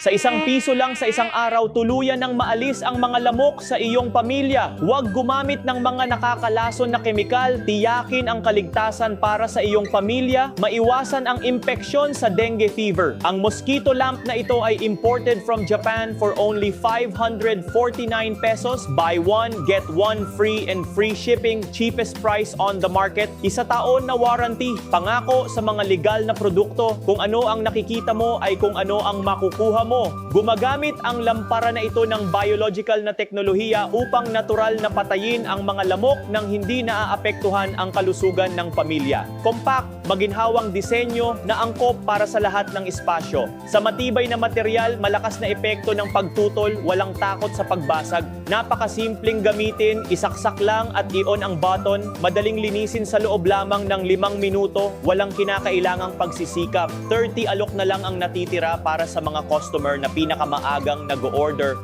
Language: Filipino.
Sa isang piso lang sa isang araw, tuluyan ng maalis ang mga lamok sa iyong pamilya. Huwag gumamit ng mga nakakalason na kemikal, tiyakin ang kaligtasan para sa iyong pamilya, maiwasan ang impeksyon sa dengue fever. Ang mosquito lamp na ito ay imported from Japan for only 549 pesos. Buy one, get one free and free shipping. Cheapest price on the market. Isa taon na warranty. Pangako sa mga legal na produkto. Kung ano ang nakikita mo ay kung ano ang makukuha mo. Gumagamit ang lampara na ito ng biological na teknolohiya upang natural na patayin ang mga lamok nang hindi naaapektuhan ang kalusugan ng pamilya. Compact, maginhawang disenyo na angkop para sa lahat ng espasyo. Sa matibay na material, malakas na epekto ng pagtutol, walang takot sa pagbasag. Napakasimpleng gamitin, isaksak lang at i-on ang button, madaling linisin sa loob lamang ng limang minuto, walang kinakailangang pagsisikap. 30 alok na lang ang natitira para sa mga customer na pinakamaagang nag-order